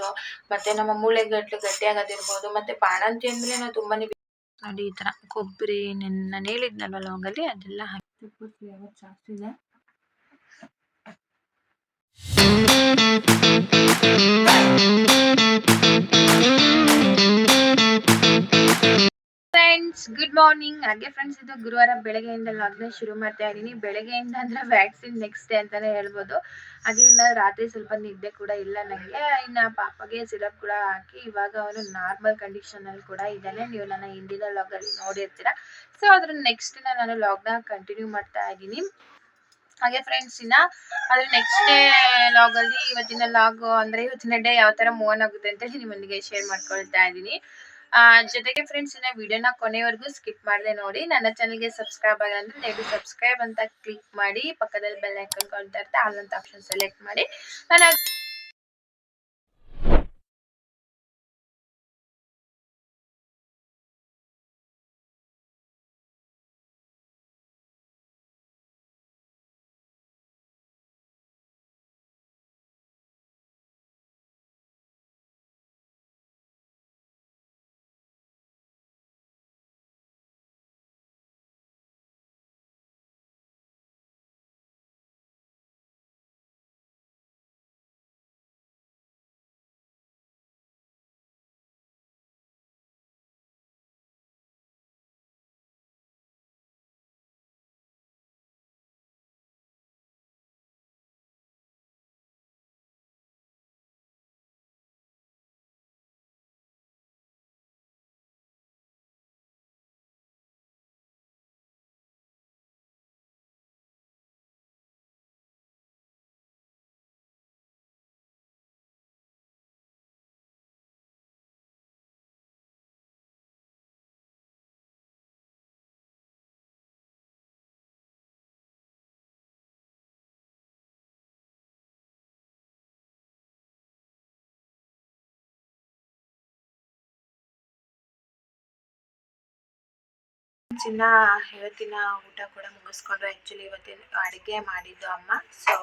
ಆಗೋದು ಮತ್ತೆ ನಮ್ಮ ಮೂಳೆಗಟ್ಟು ಗಟ್ಟಿ ಆಗೋದಿರ್ಬೋದು ಮತ್ತೆ ಬಾಣಂತಿ ಅಂದ್ರೆ ನಾವು ತುಂಬಾನೇ ನೋಡಿ ಈ ತರ ಕೊಬ್ಬರಿ ನಾನು ಹೇಳಿದ್ನಲ್ವ ಲವಂಗಲ್ಲಿ? ಅದೆಲ್ಲ ಹಾಕಿ. ಫ್ಲೇವರ್ ಜಾಸ್ತಿ ಇದೆ? ಫ್ರೆಂಡ್ಸ್ ಗುಡ್ ಮಾರ್ನಿಂಗ್ ಹಾಗೆ ಫ್ರೆಂಡ್ಸ್ ಇದು ಗುರುವಾರ ಬೆಳಗ್ಗೆಯಿಂದ ಲಾಗ್ನ ಶುರು ಮಾಡ್ತಾ ಇದ್ದೀನಿ. ಬೆಳಗ್ಗೆಯಿಂದ ಅಂದ್ರೆ ವ್ಯಾಕ್ಸಿನ್ ನೆಕ್ಸ್ಟ್ ಡೇ ಅಂತಾನೆ ಹೇಳ್ಬೋದು. ಹಾಗೆ ಇನ್ನು ರಾತ್ರಿ ಸ್ವಲ್ಪ ನಿದ್ದೆ ಕೂಡ ಇಲ್ಲ ನನಗೆ ಇನ್ನು ಪಾಪಗೆ ಸಿರಪ್ ಕೂಡ ಹಾಕಿ ಇವಾಗ ಅವನು ನಾರ್ಮಲ್ ಕಂಡೀಷನ್ ಅಲ್ಲಿ ಕೂಡ ಇದ್ದಾನೆ. ನೀವು ನನ್ನ ಹಿಂದಿನ ಲಾಗಲ್ಲಿ ನೋಡಿರ್ತೀರಾ. ಸೊ ಅದ್ರ ನೆಕ್ಸ್ಟ್ ನಾನು ಲಾಗ್ನ ಕಂಟಿನ್ಯೂ ಮಾಡ್ತಾ ಇದ್ದೀನಿ. ಹಾಗೆ ಫ್ರೆಂಡ್ಸ್ ಇನ್ನ ಅದ್ರ ನೆಕ್ಸ್ಟ್ ಡೇ ಲಾಗ್ ಅಲ್ಲಿ ಇವತ್ತಿನ ಲಾಗ್ ಅಂದ್ರೆ ಇವತ್ತಿನ ಡೇ ಯಾವ ತರ ಮೂವನ್ ಆಗುತ್ತೆ ಅಂತ ಹೇಳಿ ನಿಮ್ಮೊಂದಿಗೆ ಶೇರ್ ಮಾಡ್ಕೊಳ್ತಾ ಇದ್ದೀನಿ. ಆ, ಜೊತೆಗೆ ಫ್ರೆಂಡ್ಸ್ ಇನ್ನ ವಿಡಿಯೋನ ಕೊನೆವರೆಗೂ ಸ್ಕಿಪ್ ಮಾಡದೆ ನೋಡಿ. ನನ್ನ ಚಾನಲ್ಗೆ ಸಬ್ಸ್ಕ್ರೈಬ್ ಆಗಿಲ್ಲ ಅಂದ್ರೆ ದಯವಿಟ್ಟು ಸಬ್ಸ್ಕ್ರೈಬ್ ಅಂತ ಕ್ಲಿಕ್ ಮಾಡಿ, ಪಕ್ಕದಲ್ಲಿ ಬೆಲ್ ಐಕನ್ ಕಾಣ್ತಾ ಇರುತ್ತೆ ಆಲ್ ಅಂತ ಆಪ್ಷನ್ ಸೆಲೆಕ್ಟ್ ಮಾಡಿ. ನಾನು ಚಿನ್ನ ಇವತ್ತಿನ ಊಟ ಕೂಡ ಮುಗಿಸ್ಕೊಂಡು ಆ್ಯಕ್ಚುಲಿ ಇವತ್ತಿನ ಅಡುಗೆ ಮಾಡಿದ್ದು ಅಮ್ಮ. ಸೊ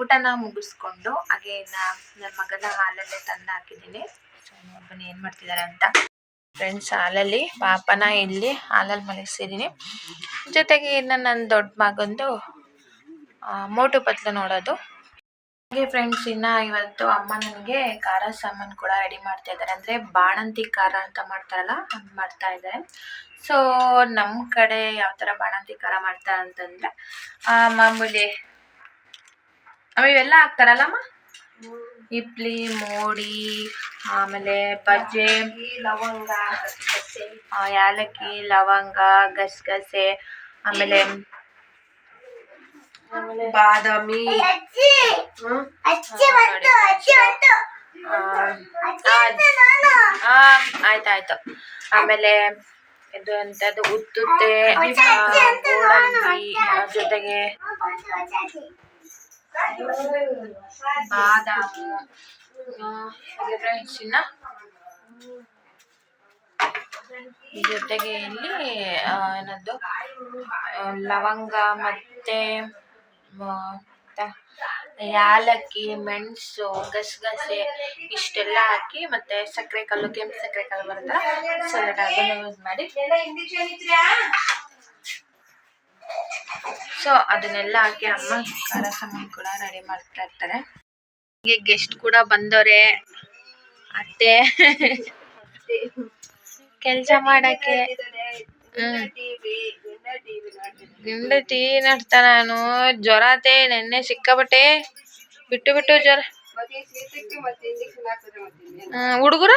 ಊಟನ ಮುಗಿಸ್ಕೊಂಡು ಹಾಗೆ ನನ್ನ ಮಗನ ಹಾಲಲ್ಲೇ ತಂದು ಹಾಕಿದ್ದೀನಿ. ಸೊ ನೋಡ್ಬನ್ನಿ ಏನು ಮಾಡ್ತಿದ್ದಾರೆ ಅಂತ. ಫ್ರೆಂಡ್ಸ್ ಹಾಲಲ್ಲಿ, ಪಾಪನ ಇಲ್ಲಿ ಹಾಲಲ್ಲಿ ಮಲಗಿಸಿದೀನಿ ಜೊತೆಗೆ ಇನ್ನು ನನ್ನ ದೊಡ್ಡ ಮಗಂದು ಮೋಟು ಪತ್ಲು ನೋಡೋದು. ಹಾಗೆ ಫ್ರೆಂಡ್ಸ್ ಇನ್ನ ಇವತ್ತು ಅಮ್ಮ ನನಗೆ ಖಾರ ಸಾಮಾನು ಕೂಡ ರೆಡಿ ಮಾಡ್ತಾ ಇದ್ದಾರೆ. ಅಂದರೆ ಬಾಣಂತಿ ಖಾರ ಅಂತ ಮಾಡ್ತಾರಲ್ಲ ಅದು ಮಾಡ್ತಾ ಇದ್ದಾರೆ. ಸೊ ನಮ್ಮ ಕಡೆ ಯಾವ ಥರ ಬಾಣಂತಿ ಖಾರ ಮಾಡ್ತಾರೆ ಅಂತಂದರೆ ಮಾಮೂಲಿ ಅಮ್ಮ ಇವೆಲ್ಲ ಹಾಕ್ತಾರಲ್ಲಮ್ಮ ಇಡ್ಲಿ ಮೋಡಿ ಆಮೇಲೆ ಬಜ್ಜೆ ಲವಂಗ ಯಾಲಕ್ಕಿ ಲವಂಗ ಗಸಗಸೆ ಆಮೇಲೆ ಬಾದಾಮಿ. ಆಯ್ತಾಯ್ತು. ಆಮೇಲೆ ಇದು ಎಂತದ್ದು ಉತ್ತುತ್ತೆ ಗೋಡಂಬಿ ಜೊತೆಗೆ ಬಾದಾಮಿ. ಹಾಗೆ ಫ್ರೆಂಡ್ಸ್ ಇನ್ನ? ಜೊತೆಗೆ ಇಲ್ಲಿ ಏನದ್ದು ಲವಂಗ ಮತ್ತೆ ಯಾಲಕ್ಕಿ ಮೆಣಸು ಗಸಗಸೆ ಇಷ್ಟೆಲ್ಲ ಹಾಕಿ ಮತ್ತೆ ಸಕ್ಕರೆ ಕಲ್ಲು ಕೆಂಪು ಸಕ್ಕರೆ ಕಲ್ಲು ಬರುತ್ತಲ್ಲ ಸೊ ಅದನ್ನು ಯೂಸ್ ಮಾಡಿ. ಸೊ ಅದನ್ನೆಲ್ಲ ಹಾಕಿ ಅಮ್ಮ ಖಾರ ಸಾಮಾನು ಕೂಡ ರೆಡಿ ಮಾಡ್ತಾ ಇರ್ತಾರೆ. ಹೀಗೆ ಗೆಸ್ಟ್ ಕೂಡ ಬಂದವ್ರೆ. ಅತ್ತೆ. ಕೆಲಸ ಮಾಡಕ್ಕೆ. ಹ್ಮ್. ನೋಡ್ತಾ ನಾನು. ಜ್ವರತೆ ನೆನ್ನೆ ಸಿಕ್ಕಾಪಟ್ಟೆ. ಬಿಟ್ಟು ಬಿಟ್ಟು ಜ್ವರ. ಹುಡುಗರ?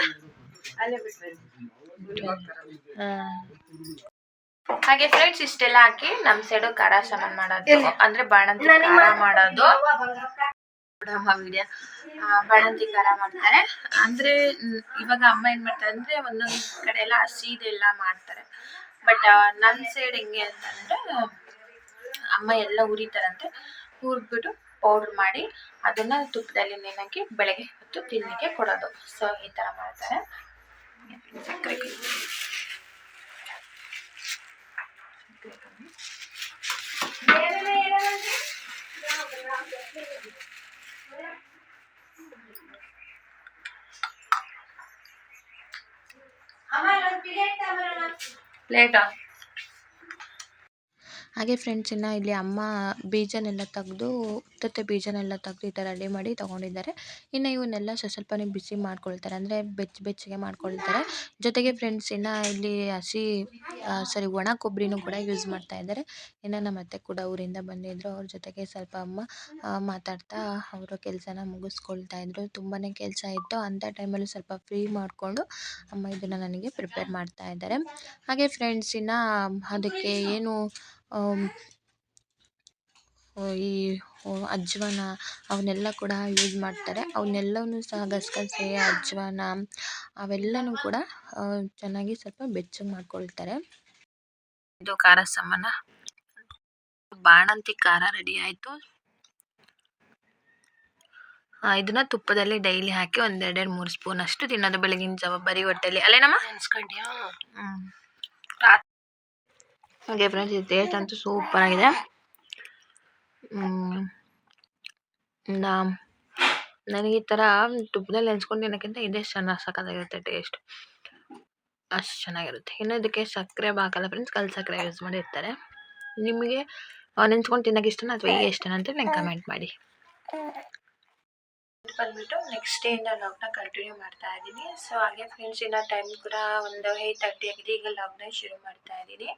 ಹಾಗೆ ಫ್ರೆಂಡ್ಸ್ ಇಷ್ಟೆಲ್ಲ ಹಾಕಿ ನಮ್ ಸೈಡು ಖಾರ ಸಾಮಾನ್ ಮಾಡೋದು. ಅಂದ್ರೆ ಬಾಣಂತಿ ಖಾರ ಮಾಡೋದು. ವಿಡಿಯೋ ಬಾಣಂತಿ ಖಾರ ಮಾಡ್ತಾರೆ. ಅಂದ್ರೆ ಇವಾಗ ಅಮ್ಮ ಏನ್ ಮಾಡ್ತಾರೆ ಅಂದ್ರೆ ಒಂದೊಂದ್ ಕಡೆ ಎಲ್ಲ ಹಸಿದೆಲ್ಲ ಮಾಡ್ತಾರೆ. ಬಟ್ ನನ್ನ ಸೈಡ್ ಹೆಂಗೆ ಅಂತಂದ್ರೆ, ಅಮ್ಮ ಎಲ್ಲ ಹುರಿತಾರಂತೆ ಹುರಿದ್ಬಿಟ್ಟು ಪೌಡ್ರ್ ಮಾಡಿ ಅದನ್ನ ತುಪ್ಪದಲ್ಲಿ ನೆನಕಿ ಬೆಳಗ್ಗೆ ಹೊತ್ತು ತಿನ್ನಲಿಕ್ಕೆ ಕೊಡೋದು. ಸೊ ಈ ಥರ ಮಾಡ್ತಾರೆ. ಸಕ್ಕರೆ प्लेटा ಹಾಗೆ ಫ್ರೆಂಡ್ಸ್ ಇನ್ನು ಇಲ್ಲಿ ಅಮ್ಮ ಬೀಜನೆಲ್ಲ ತೆಗ್ದು ಉತ್ತತ್ತೆ ಬೀಜನೆಲ್ಲ ತೆಗ್ದು ಈ ಥರ ರೆಡಿ ಮಾಡಿ ತೊಗೊಂಡಿದ್ದಾರೆ. ಇನ್ನು ಇವನ್ನೆಲ್ಲ ಸ್ವಲ್ಪ ಬಿಸಿ ಮಾಡ್ಕೊಳ್ತಾರೆ. ಅಂದರೆ ಬೆಚ್ಚ, ಬೆಚ್ಚಗೆ ಮಾಡ್ಕೊಳ್ತಾರೆ. ಜೊತೆಗೆ ಫ್ರೆಂಡ್ಸ್ ಇನ್ನು ಇಲ್ಲಿ ಹಸಿ ಸಾರಿ ಒಣ ಕೊಬ್ಬರಿನೂ ಕೂಡ ಯೂಸ್ ಮಾಡ್ತಾ ಇದ್ದಾರೆ. ಇನ್ನು ನಮ್ಮ ಅತ್ತೆ ಕೂಡ ಊರಿಂದ ಬಂದಿದ್ದರು ಅವ್ರ ಜೊತೆಗೆ ಸ್ವಲ್ಪ ಅಮ್ಮ ಮಾತಾಡ್ತಾ ಅವರ ಕೆಲಸನ ಮುಗಿಸ್ಕೊಳ್ತಾ ಇದ್ರು. ತುಂಬಾ ಕೆಲಸ ಇತ್ತು. ಅಂಥ ಟೈಮಲ್ಲಿ ಸ್ವಲ್ಪ ಫ್ರೀ ಮಾಡಿಕೊಂಡು ಅಮ್ಮ ಇದನ್ನು ನನಗೆ ಪ್ರಿಪೇರ್ ಮಾಡ್ತಾ ಇದ್ದಾರೆ. ಹಾಗೆ ಫ್ರೆಂಡ್ಸ್ ಇನ್ನು ಅದಕ್ಕೆ ಏನು ಈ ಅಜ್ವಾನ ಅವನ್ನೆಲ್ಲ ಕೂಡ ಯೂಸ್ ಮಾಡ್ತಾರೆ. ಅವನ್ನೆಲ್ಲವನ್ನೂ ಸಹ ಗಸಗಸೆ ಅಜ್ವಾನ ಅವೆಲ್ಲನೂ ಕೂಡ ಚೆನ್ನಾಗಿ ಸ್ವಲ್ಪ ಬೆಚ್ಚಗೆ ಮಾಡ್ಕೊಳ್ತಾರೆ. ಇದು ಖಾರ ಸಾಮಾನ. ಬಾಣಂತಿ ಖಾರ ರೆಡಿ ಆಯಿತು. ಇದನ್ನ ತುಪ್ಪದಲ್ಲಿ ಡೈಲಿ ಹಾಕಿ ಒಂದೆರಡೆರಡು ಮೂರು ಸ್ಪೂನ್ ಅಷ್ಟು ತಿನ್ನೋದು ಬೆಳಗಿನ ಜಾವ ಬರೀ ಹೊಟ್ಟೆಲಿ. ಅಲ್ಲೇನಮ್ಮ? ಹ್ಞೂ ಹಾಗೆ ಫ್ರೆಂಡ್ಸ್ ಇದು ಟೇಸ್ಟ್ ಅಂತೂ ಸೂಪರ್ ಆಗಿದೆ ನನಗೆ ಈ ಥರ ತುಪ್ಪದಲ್ಲಿ ನೆನೆಸ್ಕೊಂಡು ತಿನ್ನೋಕ್ಕಿಂತ ಇದೇ ಚೆನ್ನಾಗಿ ಸಕ್ಕತ್ತಾಗಿರುತ್ತೆ ಟೇಸ್ಟ್ ಅಷ್ಟು ಚೆನ್ನಾಗಿರುತ್ತೆ ಇನ್ನು ಇದಕ್ಕೆ ಸಕ್ಕರೆ ಹಾಕಲ್ಲ ಫ್ರೆಂಡ್ಸ್ ಕಲ್ ಸಕ್ಕರೆ ಯೂಸ್ ಮಾಡಿರ್ತಾರೆ ನಿಮಗೆ ನೆನೆಸ್ಕೊಂಡು ತಿನ್ನೋಕೆ ಇಷ್ಟನಾ ಅಥವಾ ಈಗ ಇಷ್ಟನಾ ಅಂತ ನಂಗೆ ಕಮೆಂಟ್ ಮಾಡಿ ಬಂದ್ಬಿಟ್ಟು ನೆಕ್ಸ್ಟ್ ಡೇಯಿಂದ ಲಾಗ್ನ ಕಂಟಿನ್ಯೂ ಮಾಡ್ತಾ ಇದ್ದೀನಿ ಸೊ ಹಾಗೆ ಫ್ರೆಂಡ್ಸ್ ಇನ್ನು ಟೈಮ್ ಕೂಡ ಒಂದು ಏಯ್ಟ್ ತರ್ಟಿ ಆಗಿದೆ ಈಗ ಲಾಗ್ನ ಶುರು ಮಾಡ್ತಾ ಇದ್ದೀನಿ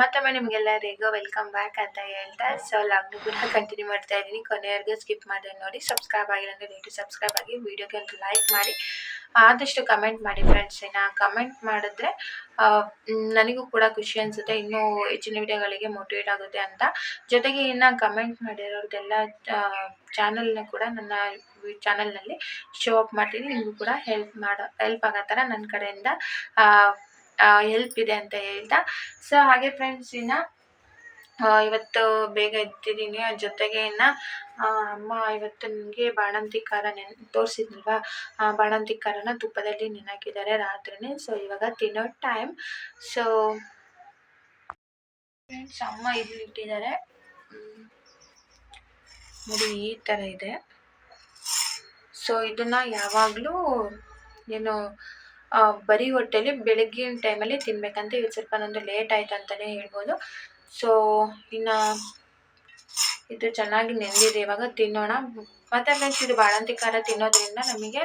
ಮತ್ತೊಮ್ಮೆ ನಿಮಗೆಲ್ಲರಿಗೂ ವೆಲ್ಕಮ್ ಬ್ಯಾಕ್ ಅಂತ ಹೇಳ್ತಾ ಸೊ ಲಾಗ್ನು ಕೂಡ ಕಂಟಿನ್ಯೂ ಮಾಡ್ತಾ ಇದ್ದೀನಿ. ಕೊನೆಯವರೆಗೂ ಸ್ಕಿಪ್ ಮಾಡಿದ್ರೆ ನೋಡಿ ಸಬ್ಸ್ಕ್ರೈಬ್ ಆಗಿಲ್ಲ ಅಂದರೆ ದಯವಿಟ್ಟು ಸಬ್ಸ್ಕ್ರೈಬ್ ಆಗಿ ವೀಡಿಯೋಗೆ ಒಂದು ಲೈಕ್ ಮಾಡಿ, ಆದಷ್ಟು ಕಮೆಂಟ್ ಮಾಡಿ ಫ್ರೆಂಡ್ಸ್ ಇನ್ನು ಕಮೆಂಟ್ ಮಾಡಿದ್ರೆ ನನಗೂ ಕೂಡ ಖುಷಿ ಅನಿಸುತ್ತೆ, ಇನ್ನೂ ಹೆಚ್ಚಿನ ವಿಡಿಯೋಗಳಿಗೆ ಮೋಟಿವೇಟ್ ಆಗುತ್ತೆ ಅಂತ. ಜೊತೆಗೆ ಇನ್ನು ಕಮೆಂಟ್ ಮಾಡಿರೋದೆಲ್ಲ ಚಾನಲ್ನ ಕೂಡ ನನ್ನ ಚಾನಲ್ನಲ್ಲಿ ಶೋ ಅಪ್ ಮಾಡ್ತೀನಿ, ನಿಮಗೂ ಕೂಡ ಹೆಲ್ಪ್ ಮಾಡೋ ಹೆಲ್ಪ್ ಆಗೋ ಥರ ನನ್ನ ಕಡೆಯಿಂದ ಹೆಲ್ಪ್ ಇದೆ ಅಂತ ಹೇಳ್ತಾ. ಸೊ ಹಾಗೆ ಫ್ರೆಂಡ್ಸ್ ಇನ್ನ ಇವತ್ತು ಬೇಗ ಎದ್ದಿದ್ದೀನಿ. ಜೊತೆಗೆ ಇನ್ನ ಅಮ್ಮ ಇವತ್ತು ನನಗೆ ಬಾಣಂತಿ ಖಾರ ನೆನ್, ತೋರಿಸಿದ್ನಲ್ವ? ಆ, ಬಾಣಂತಿ ಖಾರನ ತುಪ್ಪದಲ್ಲಿ ನೆನಕಿದ್ದಾರೆ ರಾತ್ರಿನೇ. ಸೊ ಇವಾಗ ತಿನ್ನೋ ಟೈಮ್ ಸೊ ಫ್ರೆಂಡ್ಸ್ ಅಮ್ಮ ಇಲ್ಲಿ ಇಟ್ಟಿದ್ದಾರೆ. ನೋಡಿ, ಈ ಥರ ಇದೆ. ಸೊ ಇದನ್ನು ಯಾವಾಗಲೂ, ಏನು ಬರೀ ಹೊಟ್ಟೆಲಿ ಬೆಳಗ್ಗಿನ ಟೈಮಲ್ಲಿ ತಿನ್ನಬೇಕಂತ ಇವತ್ತು ಸ್ವಲ್ಪ ನಂದು ಲೇಟ್ ಆಯ್ತು ಅಂತಲೇ ಹೇಳ್ಬೋದು. ಸೊ ಇನ್ನು ಇದು ಚೆನ್ನಾಗಿ ನೆಂದಿದೆ ಇವಾಗ ತಿನ್ನೋಣ. ಮತ್ತು ಫ್ರೆಂಡ್ಸ್ ಇದು ಬಾಣಂತಿ ಖಾರ ತಿನ್ನೋದ್ರಿಂದ ನಮಗೆ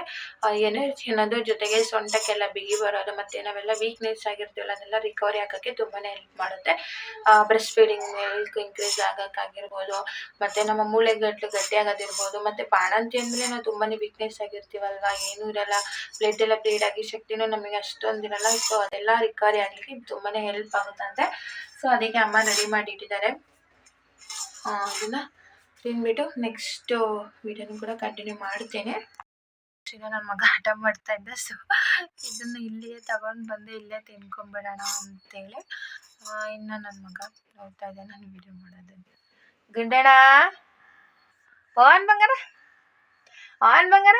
ಎನರ್ಜಿ ಅನ್ನೋದು ಜೊತೆಗೆ ಸೊಂಟಕ್ಕೆಲ್ಲ ಬಿಗಿ ಬರೋದು ಮತ್ತು ನಾವೆಲ್ಲ ವೀಕ್ನೆಸ್ ಆಗಿರ್ತೀವಲ್ಲ, ಅದೆಲ್ಲ ರಿಕವರಿ ಆಗೋಕ್ಕೆ ತುಂಬಾ ಹೆಲ್ಪ್ ಮಾಡುತ್ತೆ. ಬ್ರೆಸ್ಟ್ ಫೀಡಿಂಗ್ ಮಿಲ್ಕ್ ಇನ್ಕ್ರೀಸ್ ಆಗೋಕ್ಕಾಗಿರ್ಬೋದು, ಮತ್ತು ನಮ್ಮ ಮೂಳೆಗಟ್ಟಲು ಗಟ್ಟಿ ಆಗೋದಿರ್ಬೋದು ಮತ್ತು ಬಾಣಂತಿ ಅಂದರೆ ನಾವು ತುಂಬಾ ವೀಕ್ನೆಸ್ ಆಗಿರ್ತೀವಲ್ವ, ಏನೂ ಇರಲ್ಲ. ಬ್ಲಡ್ ಎಲ್ಲ ಬ್ಲೀಡ್ ಆಗಿ ಶಕ್ತಿನೂ ನಮಗೆ ಅಷ್ಟೊಂದು ಇರಲ್ಲ ಸೊ ಅದೆಲ್ಲ ರಿಕವರಿ ಆಗಲಿಕ್ಕೆ ತುಂಬಾ ಹೆಲ್ಪ್ ಆಗುತ್ತಂತೆ. ಸೊ ಅದಕ್ಕೆ ಅಮ್ಮ ರೆಡಿ ಮಾಡಿ ಇಟ್ಟಿದ್ದಾರೆ ಅದನ್ನು ತಿಂದ್ಬಿಟ್ಟು ನೆಕ್ಸ್ಟ್ ವೀಡಿಯೋನು ಕೂಡ ಕಂಟಿನ್ಯೂ ಮಾಡ್ತೇನೆ. ಈಗ ನನ್ನ ಮಗ ಆಟ ಮಾಡ್ತಾ ಇದ್ದ ಸೊ ಇದನ್ನು ಇಲ್ಲಿಯೇ ತಗೊಂಡು ಬಂದು ಇಲ್ಲೇ ತಿನ್ಕೊಂಡ್ಬಿಡೋಣ ಅಂತೇಳಿ ಇನ್ನು ನನ್ನ ಮಗ ನೋಡ್ತಾ ಇದ್ದೆ ನಾನು ವೀಡಿಯೋ ಮಾಡೋದು. ಗುಂಡಣ್ಣ ಆನ್ ಬಂಗಾರ ಆನ್ ಬಂಗಾರ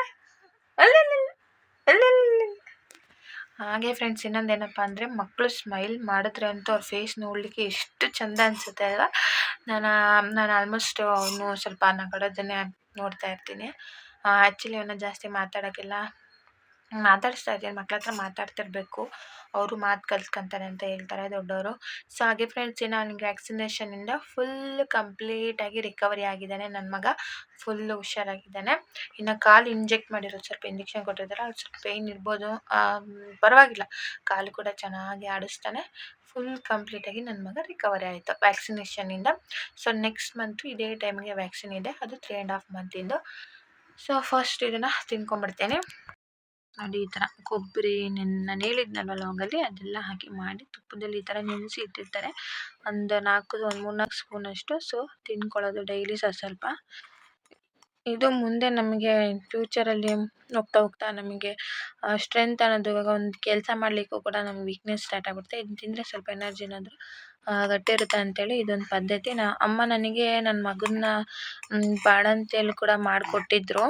ಹಾಗೆ ಫ್ರೆಂಡ್ಸ್ ಇನ್ನೊಂದೇನಪ್ಪ ಅಂದರೆ ಮಕ್ಕಳು ಸ್ಮೈಲ್ ಮಾಡಿದ್ರೆ ಅಂತೂ ಅವ್ರ ಫೇಸ್ ನೋಡಲಿಕ್ಕೆ ಎಷ್ಟು ಚಂದ ಅನಿಸುತ್ತೆ ಅಲ್ವಾ? ನಾನು ನಾನು ಆಲ್ಮೋಸ್ಟ್ ಅವನು ಸ್ವಲ್ಪ ನಗಾಡೋದನ್ನೇ ನೋಡ್ತಾ ಇರ್ತೀನಿ. ಆ್ಯಕ್ಚುಲಿ ಅವನ್ನ ಜಾಸ್ತಿ ಮಾತಾಡೋಕ್ಕೆಲ್ಲ. ಮಾತಾಡಿಸ್ತಾ ಇದ್ದೀನಿ ಮಕ್ಳ ಹತ್ರ ಮಾತಾಡ್ತಿರ್ಬೇಕು. ಅವರು ಮಾತು ಕಲ್ತ್ಕೊಂತಾರೆ ಅಂತ ಹೇಳ್ತಾರೆ ದೊಡ್ಡವರು. ಸೊ ಹಾಗೆ ಫ್ರೆಂಡ್ಸ್ ಅವ್ನಿಗೆ ವ್ಯಾಕ್ಸಿನೇಷನಿಂದ ಫುಲ್ ಕಂಪ್ಲೀಟಾಗಿ ರಿಕವರಿ ಆಗಿದ್ದಾನೆ. ನನ್ನ ಮಗ ಫುಲ್ ಹುಷಾರಾಗಿದ್ದಾನೆ. ಇನ್ನು ಕಾಲು ಇಂಜೆಕ್ಟ್ ಮಾಡಿರೋದು ಸ್ವಲ್ಪ ಇಂಜೆಕ್ಷನ್ ಕೊಟ್ಟಿದ್ದಾರೆ. ಅವ್ರು ಸ್ವಲ್ಪ ಪೇಯ್ನ್ ಇರ್ಬೋದು. ಪರವಾಗಿಲ್ಲ. ಕಾಲು ಕೂಡ ಚೆನ್ನಾಗಿ ಆಡಿಸ್ತಾನೆ. ಫುಲ್ ಕಂಪ್ಲೀಟಾಗಿ ನನ್ನ ಮಗ ರಿಕವರಿ ಆಯಿತು ವ್ಯಾಕ್ಸಿನೇಷನಿಂದ ಸೊ ನೆಕ್ಸ್ಟ್ ಮಂತು ಇದೇ ಟೈಮ್ಗೆ ವ್ಯಾಕ್ಸಿನ್ ಇದೆ. ಅದು ತ್ರೀ ಆ್ಯಂಡ್ ಹಾಫ್ ಮಂತಿಂದು ಸೊ ಫಸ್ಟ್ ಇದನ್ನು ತಿನ್ಕೊಂಬಿಡ್ತೇನೆ ನೋಡಿ ಈ ಥರ ಕೊಬ್ಬರಿ ನೆನ್ ಹೇಳಿದ್ನಲ್ವ ಲವಂಗಲ್ಲಿ ಅದೆಲ್ಲ ಹಾಕಿ ಮಾಡಿ ತುಪ್ಪದಲ್ಲಿ ಈ ಥರ ನೆನೆಸಿ ಇಟ್ಟಿರ್ತಾರೆ. ಒಂದು ನಾಲ್ಕು ಒಂದು ನಾಲ್ಕು ಸ್ಪೂನಷ್ಟು ಸೊ ತಿನ್ಕೊಳ್ಳೋದು ಡೈಲಿ ಸ್ವಲ್ಪ. ಇದು ಮುಂದೆ ನಮಗೆ ಫ್ಯೂಚರಲ್ಲಿ ಹೋಗ್ತಾ ಹೋಗ್ತಾ ನಮಗೆ ಸ್ಟ್ರೆಂತ್ ಅನ್ನೋದು ಇವಾಗ ಒಂದು ಕೆಲಸ ಮಾಡಲಿಕ್ಕೂ ಕೂಡ ನಮ್ಗೆ ವೀಕ್ನೆಸ್ ಸ್ಟಾರ್ಟ್ ಆಗ್ಬಿಡುತ್ತೆ. ಇದನ್ನ ತಿಂದರೆ ಸ್ವಲ್ಪ ಎನರ್ಜಿ ಏನಾದರೂ ಗಟ್ಟಿ ಇರುತ್ತೆ ಅಂತೇಳಿ ಇದೊಂದು ಪದ್ಧತಿ. ನಾ, ಅಮ್ಮ ನನಗೆ, ನನ್ನ ಮಗನ್ನ ಬಾಣಂತಿಯಲ್ಲಿ ಕೂಡ ಮಾಡಿಕೊಟ್ಟಿದ್ರು.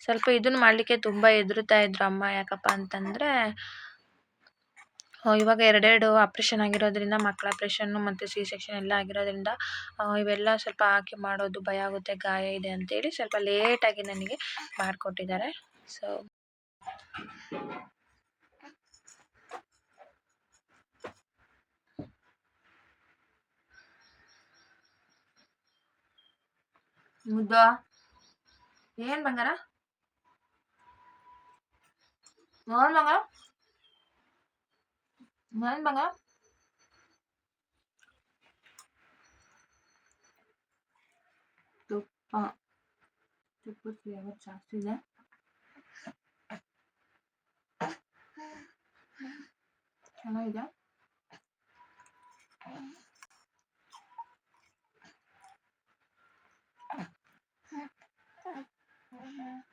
ಸ್ವಲ್ಪ ಇದನ್ನ ಮಾಡ್ಲಿಕ್ಕೆ ತುಂಬಾ ಹೆದರ್ತಾ ಇದ್ರು ಅಮ್ಮ, ಯಾಕಪ್ಪ ಅಂತಂದರೆ ಇವಾಗ ಎರಡೆರಡು ಆಪರೇಷನ್ ಆಗಿರೋದ್ರಿಂದ ಮಕ್ಕಳ ಆಪ್ರೇಷನ್ನು ಮತ್ತೆ ಸಿ ಸೆಕ್ಷನ್ ಎಲ್ಲ ಆಗಿರೋದ್ರಿಂದ ಇವೆಲ್ಲ ಸ್ವಲ್ಪ ಹಾಕಿ ಮಾಡೋದು ಭಯ ಆಗುತ್ತೆ, ಗಾಯ ಇದೆ ಅಂತ ಹೇಳಿ ಸ್ವಲ್ಪ ಲೇಟಾಗಿ ನನಗೆ ಮಾಡಿಕೊಟ್ಟಿದ್ದಾರೆ. ಸೊ ಮುದ್ದು, ಏನು ಬಂಗಾರ? 장난 방아? 장난 방아? 또빠 또빠야 맞지 않으냐? 장난이냐? Mm-hmm.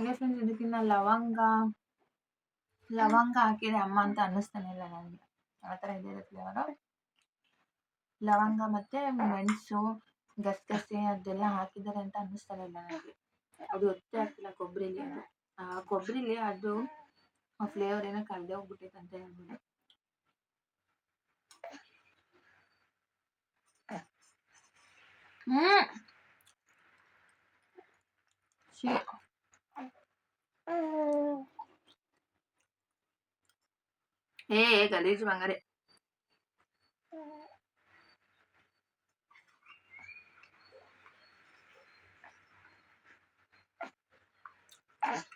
ಚೆನ್ನಾಗಿದೆ ಫ್ರೆಂಡ್ಸ್ ಇದಕ್ಕಿನ್ನ ಲವಂಗ ಲವಂಗ ಹಾಕಿದೆ ಅಮ್ಮ ಅಂತ ಅನ್ನಿಸ್ತಾನೆ ಇಲ್ಲ ನನಗೆ. ಆ ಥರ ಇದೆ ಫ್ಲೇವರು ಲವಂಗ. ಮತ್ತೆ ಮೆಣಸು, ಗಸಗಸೆ ಅದೆಲ್ಲ ಹಾಕಿದ್ದಾರೆ ಅಂತ ಅನ್ನಿಸ್ತಾನೆ ಇಲ್ಲ ನನಗೆ. ಅದು ಒತ್ತೆ ಆಗ್ತಿಲ್ಲ ಕೊಬ್ಬರಿಲಿ ಅದು. ಆ ಕೊಬ್ಬರಿಲಿ ಅದು ಫ್ಲೇವರ್ ಏನೋ ಕಳೆದೇ ಹೋಗ್ಬಿಟ್ಟೈತೆ ಅಂತ ಹೇಳ್ಬೋದು. ಹ್ಮ್. ए गलेज मांगरे Ah.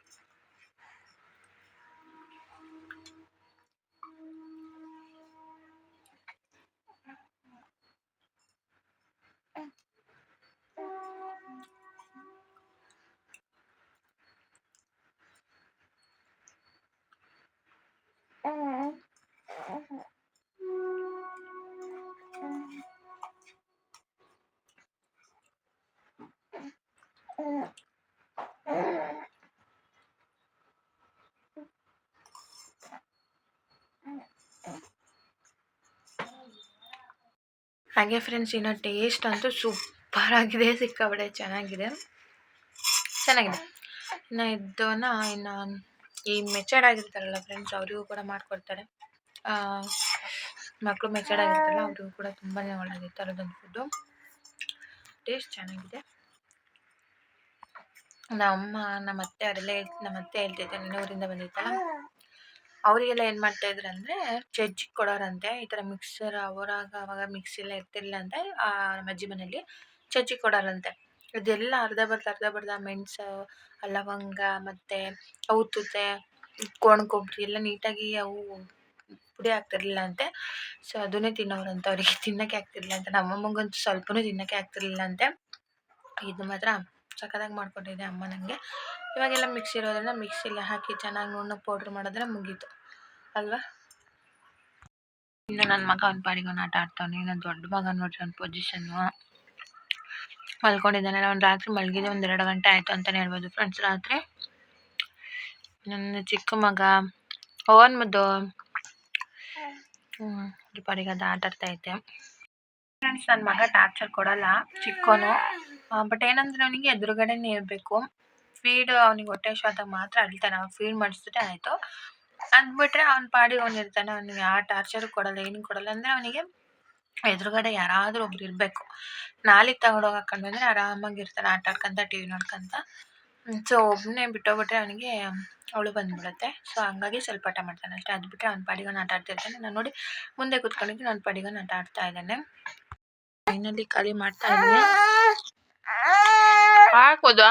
ಹಾಗೆ ಫ್ರೆಂಡ್ಸ್ ಇನ್ನು ಟೇಸ್ಟ್ ಅಂತೂ ಸೂಪರ್ ಆಗಿದೆ ಸಿಕ್ಕಾಬಡೆ ಚೆನ್ನಾಗಿದೆ. ಚೆನ್ನಾಗಿದೆ. ಇನ್ನು ಇದನ್ನ ಇನ್ನು ಈ ಮೆಚರ್ಡ್ ಆಗಿರ್ತಾರಲ್ಲ ಫ್ರೆಂಡ್ಸ್ ಅವರಿಗೂ ಕೂಡ ಮಾಡಿಕೊಡ್ತಾರೆ. ಮಕ್ಕಳು ಮೆಚರ್ಡ್ ಆಗಿರ್ತಾರಲ್ಲ, ಅವರಿಗೂ ಕೂಡ ತುಂಬಾ ಒಳ್ಳೆಯದು ಈ ಥರದೊಂದು ಫುಡ್ಡು ಟೇಸ್ಟ್ ಚೆನ್ನಾಗಿದೆ. ನಮ್ಮ ನಮ್ಮ ಅತ್ತೆ ಅವರೆಲ್ಲ ನಮ್ಮ ಅತ್ತೆ ಹೇಳ್ತಿದ್ದೆ ನಿನ್ನೂರಿಂದ ಬಂದಿತ್ತಲ್ಲ? ಅವರಿಗೆಲ್ಲ ಏನು ಮಾಡ್ತಾ ಇದ್ರು ಅಂದರೆ ಜಜ್ಜಿ ಕೊಡೋರಂತೆ, ಈ ಥರ ಮಿಕ್ಸರ್ ಅವರಾಗ ಅವಾಗ ಮಿಕ್ಸಿ ಎಲ್ಲ ಇರ್ತಿರ್ಲಿಲ್ಲ ಅಂತೆ ನಮ್ಮ ಅಜ್ಜಿ ಮನೆಯಲ್ಲಿ ಜಜ್ಜಿ ಕೊಡೋರಂತೆ. ಇದೆಲ್ಲ ಅರ್ಧ ಬರ್ದ ಅರ್ಧ ಬರ್ಧ ಮೆಣಸು, ಲವಂಗ ಮತ್ತು ಔತುತೆ ಒಣ ಕೊಬ್ಬರಿ ಎಲ್ಲ ನೀಟಾಗಿ ಅವು ಪುಡಿ ಆಗ್ತಿರ್ಲಿಲ್ಲ ಅಂತೆ ಸೊ ಅದನ್ನೇ ತಿನ್ನೋರಂತೆ ಅವರಿಗೆ. ತಿನ್ನೋಕ್ಕೆ ಆಗ್ತಿರ್ಲಿಲ್ಲ ಅಂತ ನಮ್ಮ ಅಮ್ಮಗಂತೂ ಸ್ವಲ್ಪನೂ ತಿನ್ನೋಕ್ಕೆ ಆಗ್ತಿರ್ಲಿಲ್ಲ ಅಂತೆ ಇದು ಮಾತ್ರ ಸಖತ್ತಾಗಿ ಮಾಡಿಕೊಂಡಿದ್ದೆ ಅಮ್ಮ ನನಗೆ ಇವಾಗೆಲ್ಲ ಮಿಕ್ಸಿ ಇರೋದ್ರಿಂದ ಮಿಕ್ಸಿಲಿ ಹಾಕಿ ಚೆನ್ನಾಗಿ ನುಣ್ಣಗೆ ಪೌಡ್ರ್ ಮಾಡಿದ್ರೆ ಮುಗೀತು. ಅಲ್ವಾ? ಇನ್ನು ನನ್ನ ಮಗ ಅವ್ನ ಪಾಡಿಗೆ ಅವ್ನು ಆಟ ಆಡ್ತಾವನೆ. ನನ್ನ ದೊಡ್ಡ ಮಗ ನೋಡ್ರಿ ಅವ್ನ ಪೊಸಿಷನ್ನು ಮಲ್ಕೊಂಡಿದ್ದಾನೆ. ಅವ್ನು ರಾತ್ರಿ ಮಲಗಿದೆ ಒಂದು ಎರಡು ಗಂಟೆ ಆಯಿತು ಅಂತಲೇ ಹೇಳ್ಬೋದು ಫ್ರೆಂಡ್ಸ್ ರಾತ್ರಿ. ನನ್ನ ಚಿಕ್ಕ ಮಗ ಓನ್ ಮದ್ದು. ಹ್ಞೂ ಪಾಡಿಗೆ ಅದು ಆಟ ಆಡ್ತಾ ಐತೆ ಫ್ರೆಂಡ್ಸ್ ನನ್ನ ಮಗ ಟಾರ್ಚರ್ ಕೊಡಲ್ಲ, ಚಿಕ್ಕೋನು. ಬಟ್ ಏನಂದ್ರೆ ಅವನಿಗೆ ಎದುರುಗಡೆನೇ ಇರಬೇಕು. ಫೀಡ್ ಅವ್ನಿಗೆ ಹೊಟ್ಟೆ ಆದಾಗ ಮಾತ್ರ ಅಳ್ತಾನೆ ಅವ್ನು ಫೀಡ್ ಮಾಡಿಸಿದ್ರೆ ಆಯಿತು. ಅದು ಬಿಟ್ಟರೆ ಅವ್ನ ಪಾಡಿಗೆ ಅವ್ನು ಇರ್ತಾನೆ ಅವ್ನಿಗೆ ಯಾವ ಟಾರ್ಚರು ಕೊಡಲ್ಲ ಏನೂ ಕೊಡಲ್ಲ. ಅಂದರೆ ಅವನಿಗೆ ಎದುರುಗಡೆ ಯಾರಾದರೂ ಒಬ್ರು ಇರಬೇಕು. ನಾಲಿಗೆ ತಗೊಂಡೋಗಿ ಹಾಕೊಂಡು ಬಂದರೆ ಆರಾಮಾಗಿ ಇರ್ತಾನೆ ಆಟ ಆಡ್ಕೊಂತ ಟಿ ವಿ ನೋಡ್ಕೊಂತ. ಸೊ ಒಬ್ಬನೇ ಬಿಟ್ಟೋಗ್ಬಿಟ್ರೆ ಅವನಿಗೆ ಅವಳು ಬಂದ್ಬಿಡುತ್ತೆ. ಸೊ ಹಂಗಾಗಿ ಸ್ವಲ್ಪ ಆಟ ಮಾಡ್ತಾನೆ ಅಷ್ಟೇ. ಅದು ಬಿಟ್ಟರೆ ಅವ್ನ ಪಾಡಿಗೆ ಆಟ ಆಡ್ತಿರ್ತಾನೆ ನಾನು ನೋಡಿ ಮುಂದೆ ಕೂತ್ಕೊಂಡಿದ್ದು ನನ್ನ ಪಾಡಿಗೆ ಅವ್ನು ಆಟ ಆಡ್ತಾ ಇದ್ದಾನೆ. ಫೈನಲಿ ಖಾಲಿ ಮಾಡ್ತಾ ಇದ್ದೀನಿ. ಹಾಕೋದಾ.